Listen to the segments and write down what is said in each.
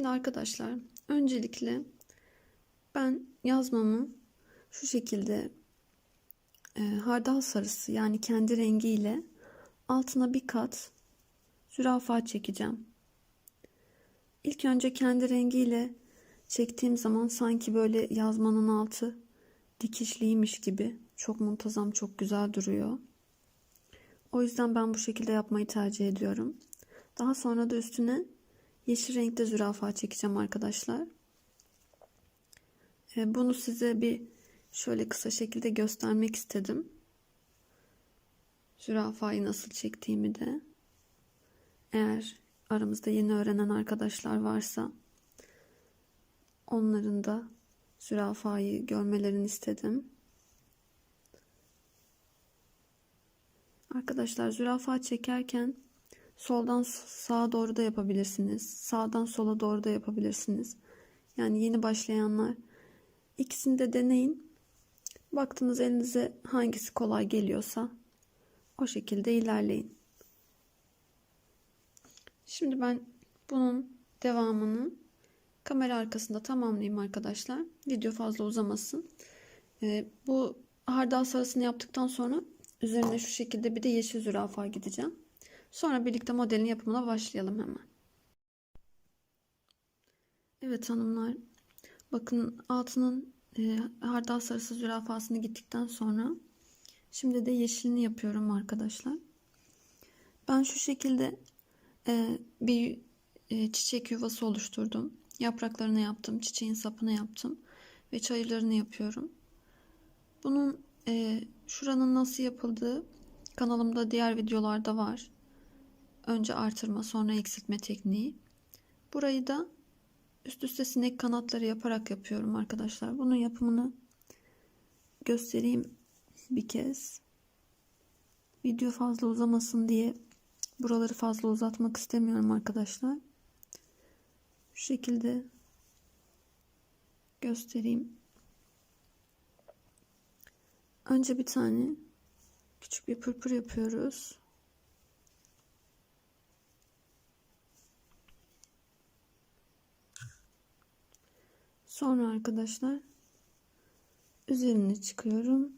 Şimdi arkadaşlar öncelikle ben yazmamı şu şekilde e, hardal sarısı yani kendi rengiyle altına bir kat zürafa çekeceğim. İlk önce kendi rengiyle çektiğim zaman sanki böyle yazmanın altı dikişliymiş gibi çok muntazam çok güzel duruyor. O yüzden ben bu şekilde yapmayı tercih ediyorum. Daha sonra da üstüne yeşil renkte zürafa çekeceğim arkadaşlar. E, bunu size bir şöyle kısa şekilde göstermek istedim. Zürafayı nasıl çektiğimi de. Eğer aramızda yeni öğrenen arkadaşlar varsa onların da zürafayı görmelerini istedim. Arkadaşlar zürafa çekerken soldan sağa doğru da yapabilirsiniz. Sağdan sola doğru da yapabilirsiniz. Yani yeni başlayanlar ikisini de deneyin. Baktınız elinize hangisi kolay geliyorsa o şekilde ilerleyin. Şimdi ben bunun devamını kamera arkasında tamamlayayım arkadaşlar. Video fazla uzamasın. Ee, bu hardal sarısını yaptıktan sonra üzerine şu şekilde bir de yeşil zürafa gideceğim. Sonra birlikte modelin yapımına başlayalım hemen. Evet hanımlar. Bakın altının e, hardal sarısı zürafasını gittikten sonra şimdi de yeşilini yapıyorum arkadaşlar. Ben şu şekilde e, bir e, çiçek yuvası oluşturdum. Yapraklarını yaptım, çiçeğin sapını yaptım ve çayırlarını yapıyorum. Bunun e, şuranın nasıl yapıldığı kanalımda diğer videolarda var. Önce artırma sonra eksiltme tekniği. Burayı da üst üste sinek kanatları yaparak yapıyorum arkadaşlar. Bunun yapımını göstereyim bir kez. Video fazla uzamasın diye buraları fazla uzatmak istemiyorum arkadaşlar. Şu şekilde göstereyim. Önce bir tane küçük bir pırpır yapıyoruz. Sonra arkadaşlar üzerine çıkıyorum.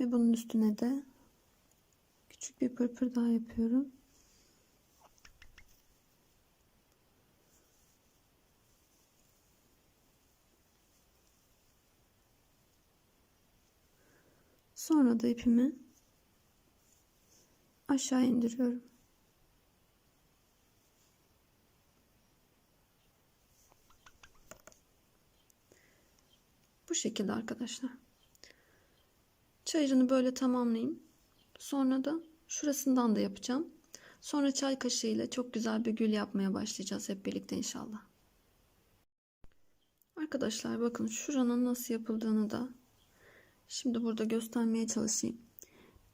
Ve bunun üstüne de küçük bir pırpır daha yapıyorum. Sonra da ipimi aşağı indiriyorum. Bu şekilde arkadaşlar. Çayırını böyle tamamlayayım. Sonra da şurasından da yapacağım. Sonra çay kaşığı ile çok güzel bir gül yapmaya başlayacağız hep birlikte inşallah. Arkadaşlar bakın şuranın nasıl yapıldığını da şimdi burada göstermeye çalışayım.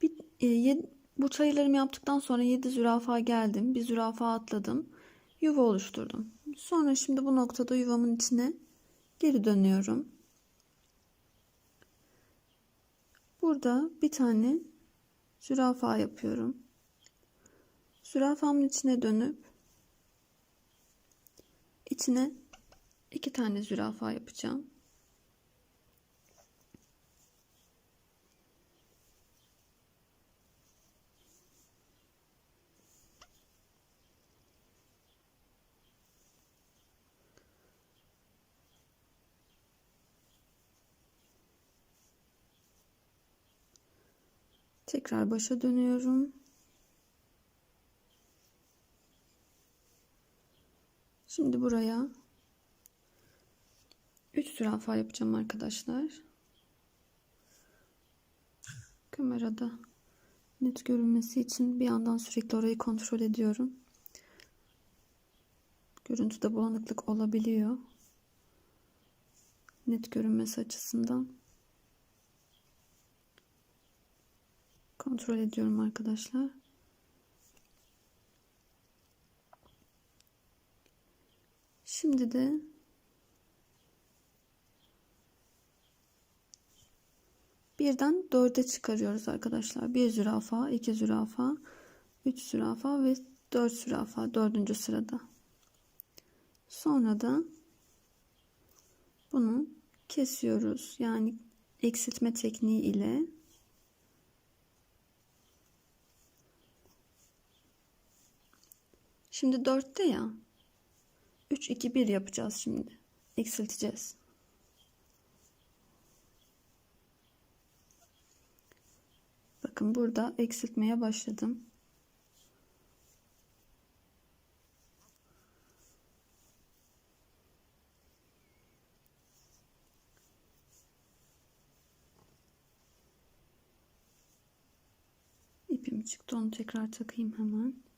Bir, e, yedi, bu çayırlarımı yaptıktan sonra 7 zürafa geldim. Bir zürafa atladım. Yuva oluşturdum. Sonra şimdi bu noktada yuvamın içine geri dönüyorum. Burada bir tane zürafa yapıyorum. Zürafamın içine dönüp içine iki tane zürafa yapacağım. Tekrar başa dönüyorum. Şimdi buraya 3 zürafa yapacağım arkadaşlar. Kamerada net görünmesi için bir yandan sürekli orayı kontrol ediyorum. Görüntüde bulanıklık olabiliyor. Net görünmesi açısından. Kontrol ediyorum arkadaşlar. Şimdi de birden dörde çıkarıyoruz arkadaşlar. Bir zürafa, iki zürafa, üç zürafa ve dört zürafa dördüncü sırada. Sonra da bunu kesiyoruz. Yani eksiltme tekniği ile Şimdi 4'te ya. 3 2 1 yapacağız şimdi. Eksilteceğiz. Bakın burada eksiltmeye başladım. İpim çıktı onu tekrar takayım hemen.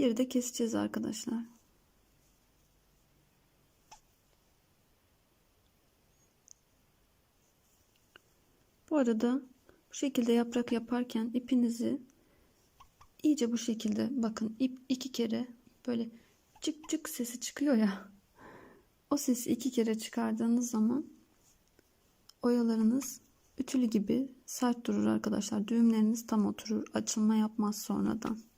Bir de keseceğiz arkadaşlar. Bu arada bu şekilde yaprak yaparken ipinizi iyice bu şekilde bakın ip iki kere böyle çık çık sesi çıkıyor ya. O sesi iki kere çıkardığınız zaman oyalarınız ütülü gibi sert durur arkadaşlar. Düğümleriniz tam oturur. Açılma yapmaz sonradan.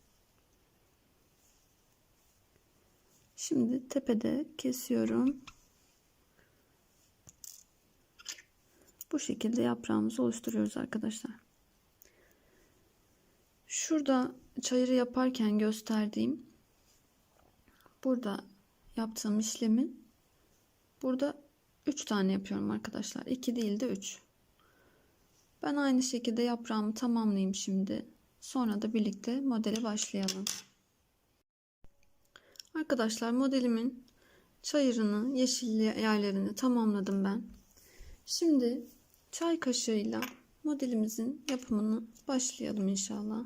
Şimdi tepede kesiyorum. Bu şekilde yaprağımızı oluşturuyoruz arkadaşlar. Şurada çayırı yaparken gösterdiğim burada yaptığım işlemin burada 3 tane yapıyorum arkadaşlar. 2 değil de 3. Ben aynı şekilde yaprağımı tamamlayayım şimdi. Sonra da birlikte modele başlayalım. Arkadaşlar modelimin çayırını, yeşil yerlerini tamamladım ben. Şimdi çay kaşığıyla modelimizin yapımını başlayalım inşallah.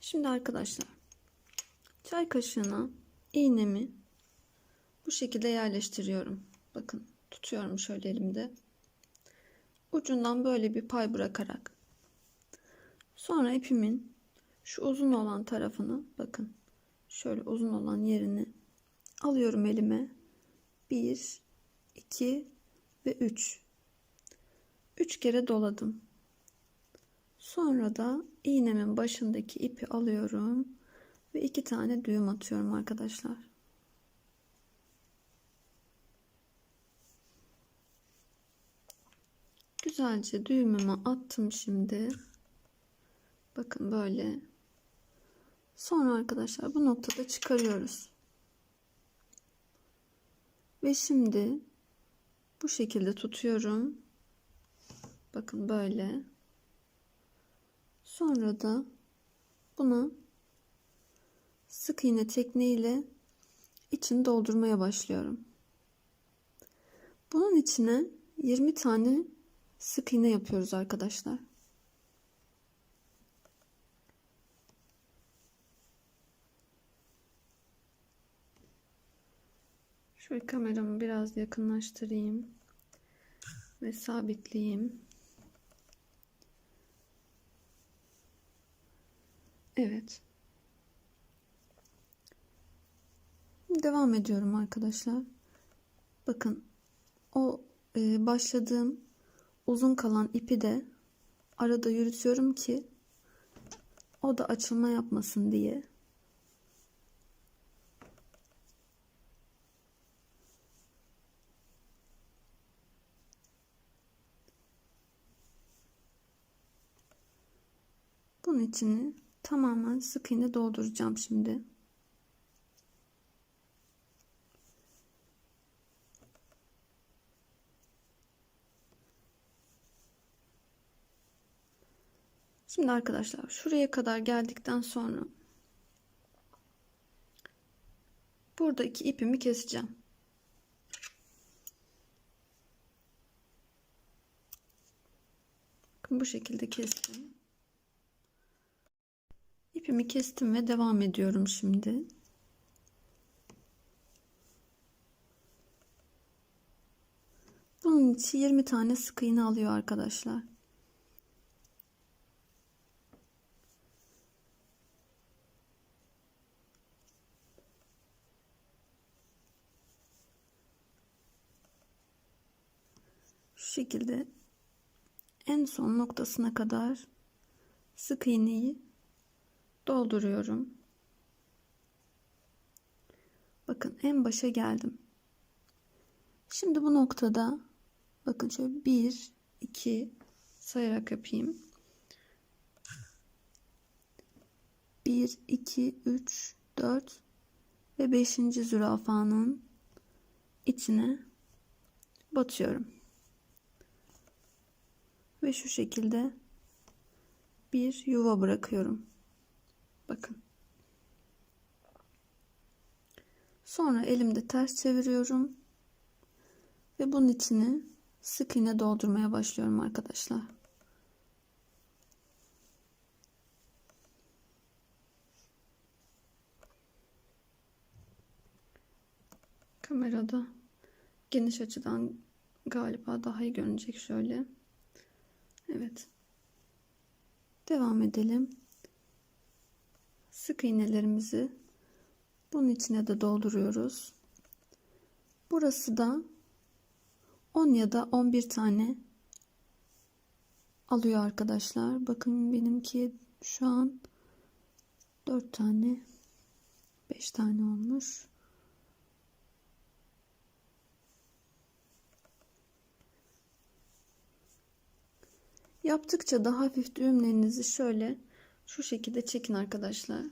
Şimdi arkadaşlar çay kaşığına iğnemi bu şekilde yerleştiriyorum. Bakın tutuyorum şöyle elimde. Ucundan böyle bir pay bırakarak. Sonra ipimin şu uzun olan tarafını bakın şöyle uzun olan yerini alıyorum elime. 1 2 ve 3. 3 kere doladım. Sonra da iğnemin başındaki ipi alıyorum ve iki tane düğüm atıyorum arkadaşlar. Güzelce düğümümü attım şimdi. Bakın böyle. Sonra arkadaşlar bu noktada çıkarıyoruz. Ve şimdi bu şekilde tutuyorum. Bakın böyle. Sonra da bunu sık iğne tekniğiyle içini doldurmaya başlıyorum. Bunun içine 20 tane sık iğne yapıyoruz arkadaşlar. Şöyle kameramı biraz yakınlaştırayım ve sabitleyeyim. Evet. Devam ediyorum arkadaşlar. Bakın o e, başladığım uzun kalan ipi de arada yürütüyorum ki o da açılma yapmasın diye. Bunun içini tamamen sık iğne dolduracağım şimdi. Şimdi arkadaşlar şuraya kadar geldikten sonra buradaki ipimi keseceğim. Bu şekilde kestim. İpimi kestim ve devam ediyorum şimdi. Bunun için 20 tane sık iğne alıyor arkadaşlar. Şu şekilde en son noktasına kadar sık iğneyi dolduruyorum. Bakın en başa geldim. Şimdi bu noktada bakın şöyle 1 2 sayarak yapayım. 1 2 3 4 ve 5. zürafanın içine batıyorum. Ve şu şekilde bir yuva bırakıyorum. Bakın. Sonra elimde ters çeviriyorum. Ve bunun içini sık iğne doldurmaya başlıyorum arkadaşlar. Kamerada geniş açıdan galiba daha iyi görünecek şöyle. Evet. Devam edelim. Sık iğnelerimizi bunun içine de dolduruyoruz. Burası da 10 ya da 11 tane alıyor arkadaşlar. Bakın benimki şu an 4 tane 5 tane olmuş. Yaptıkça daha hafif düğümlerinizi şöyle şu şekilde çekin arkadaşlar.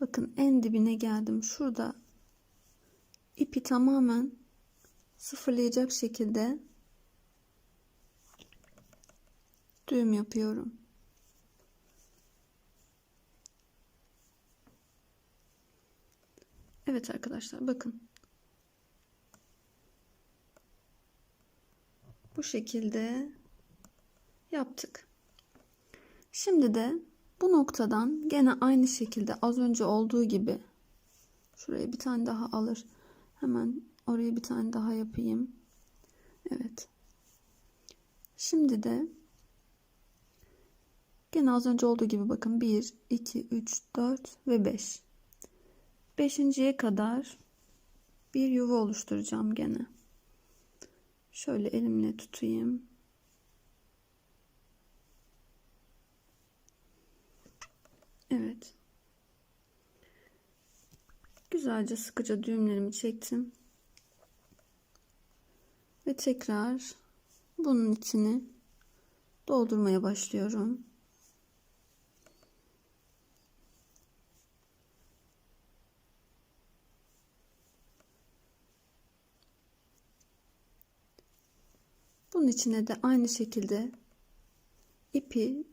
Bakın en dibine geldim. Şurada ipi tamamen sıfırlayacak şekilde düğüm yapıyorum. Evet arkadaşlar bakın. Bu şekilde yaptık. Şimdi de bu noktadan gene aynı şekilde az önce olduğu gibi şuraya bir tane daha alır. Hemen oraya bir tane daha yapayım. Evet. Şimdi de gene az önce olduğu gibi bakın 1, 2, 3, 4 ve 5. Beşinciye kadar bir yuva oluşturacağım gene. Şöyle elimle tutayım. Evet. Güzelce sıkıca düğümlerimi çektim. Ve tekrar bunun içini doldurmaya başlıyorum. Bunun içine de aynı şekilde ipi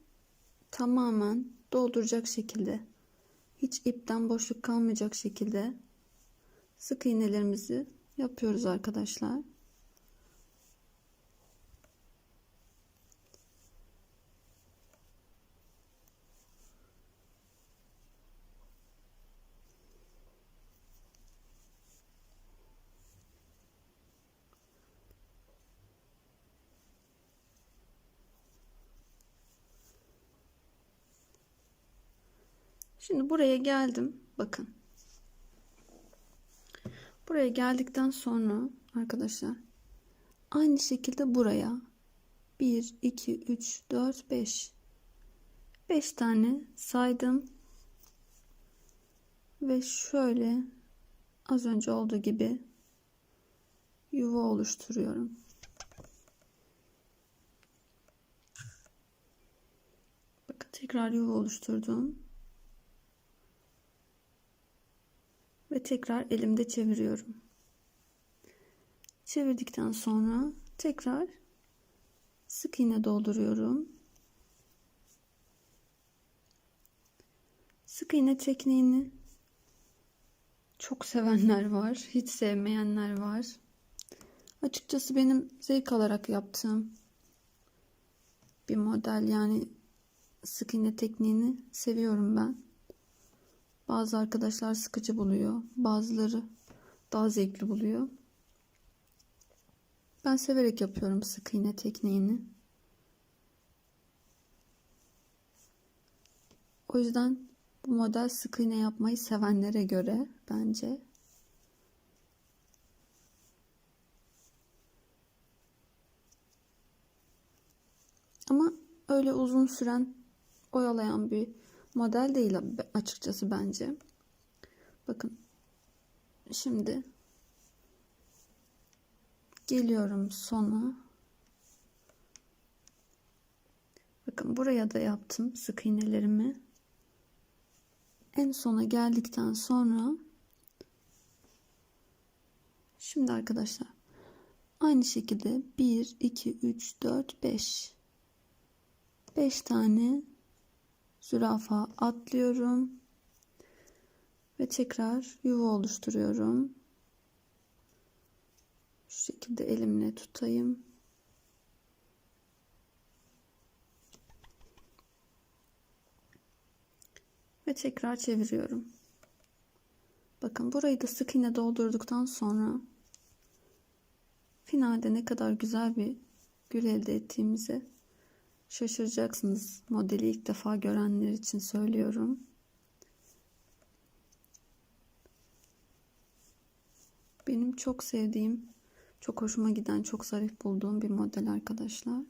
tamamen dolduracak şekilde hiç ipten boşluk kalmayacak şekilde sık iğnelerimizi yapıyoruz arkadaşlar. Şimdi buraya geldim. Bakın. Buraya geldikten sonra arkadaşlar aynı şekilde buraya 1 2 3 4 5 5 tane saydım. Ve şöyle az önce olduğu gibi yuva oluşturuyorum. Bakın tekrar yuva oluşturdum. Tekrar elimde çeviriyorum. Çevirdikten sonra tekrar sık iğne dolduruyorum. Sık iğne tekniğini çok sevenler var, hiç sevmeyenler var. Açıkçası benim zevk alarak yaptığım bir model yani sık iğne tekniğini seviyorum ben. Bazı arkadaşlar sıkıcı buluyor. Bazıları daha zevkli buluyor. Ben severek yapıyorum sık iğne tekniğini. O yüzden bu model sık iğne yapmayı sevenlere göre bence. Ama öyle uzun süren oyalayan bir model değil açıkçası bence. Bakın şimdi geliyorum sona. Bakın buraya da yaptım sık iğnelerimi. En sona geldikten sonra şimdi arkadaşlar aynı şekilde 1 2 3 4 5 5 tane zürafa atlıyorum ve tekrar yuva oluşturuyorum. Şu şekilde elimle tutayım. Ve tekrar çeviriyorum. Bakın burayı da sık iğne doldurduktan sonra finalde ne kadar güzel bir gül elde ettiğimizi şaşıracaksınız. Modeli ilk defa görenler için söylüyorum. Benim çok sevdiğim, çok hoşuma giden, çok zarif bulduğum bir model arkadaşlar.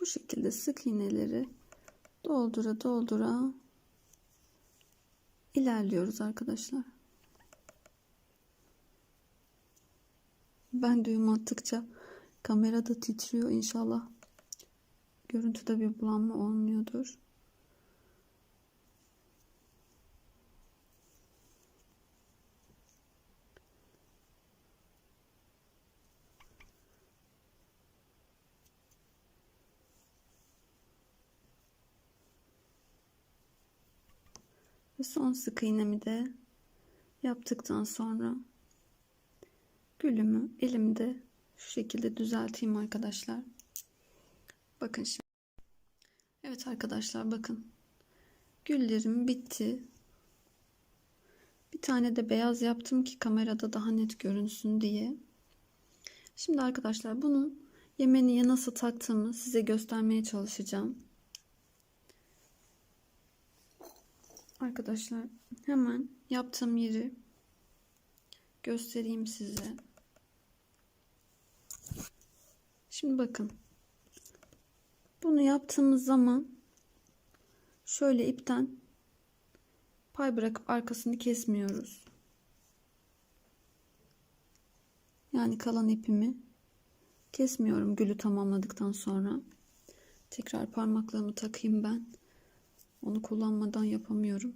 Bu şekilde sık iğneleri doldura doldura ilerliyoruz arkadaşlar. Ben düğüm attıkça kamera da titriyor inşallah. Görüntüde bir bulanma olmuyordur. Ve son sık iğnemi de yaptıktan sonra gülümü elimde şu şekilde düzelteyim arkadaşlar. Bakın şimdi. Evet arkadaşlar bakın. Güllerim bitti. Bir tane de beyaz yaptım ki kamerada daha net görünsün diye. Şimdi arkadaşlar bunu Yemeniye nasıl taktığımı size göstermeye çalışacağım. Arkadaşlar hemen yaptığım yeri göstereyim size. Şimdi bakın. Bunu yaptığımız zaman şöyle ipten pay bırakıp arkasını kesmiyoruz. Yani kalan ipimi kesmiyorum gülü tamamladıktan sonra. Tekrar parmaklarımı takayım ben. Onu kullanmadan yapamıyorum.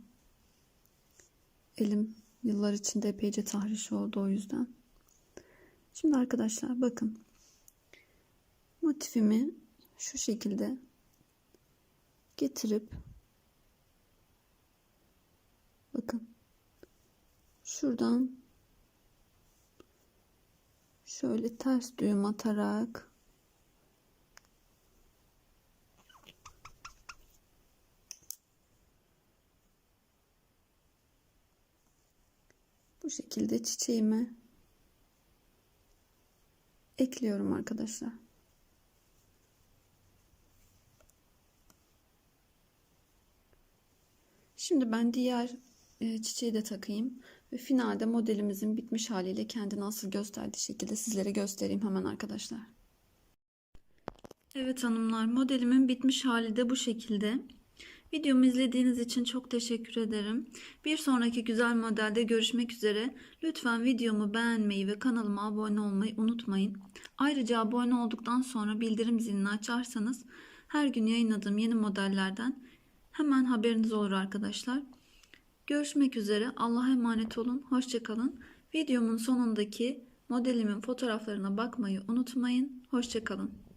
Elim yıllar içinde epeyce tahriş oldu o yüzden. Şimdi arkadaşlar bakın. Motifimi şu şekilde getirip bakın şuradan şöyle ters düğüm atarak bu şekilde çiçeğime ekliyorum arkadaşlar. Şimdi ben diğer e, çiçeği de takayım ve finalde modelimizin bitmiş haliyle kendini asıl gösterdiği şekilde sizlere göstereyim hemen arkadaşlar. Evet hanımlar modelimin bitmiş hali de bu şekilde. Videomu izlediğiniz için çok teşekkür ederim. Bir sonraki güzel modelde görüşmek üzere. Lütfen videomu beğenmeyi ve kanalıma abone olmayı unutmayın. Ayrıca abone olduktan sonra bildirim zilini açarsanız her gün yayınladığım yeni modellerden hemen haberiniz olur arkadaşlar. Görüşmek üzere. Allah'a emanet olun. Hoşçakalın. Videomun sonundaki modelimin fotoğraflarına bakmayı unutmayın. Hoşçakalın.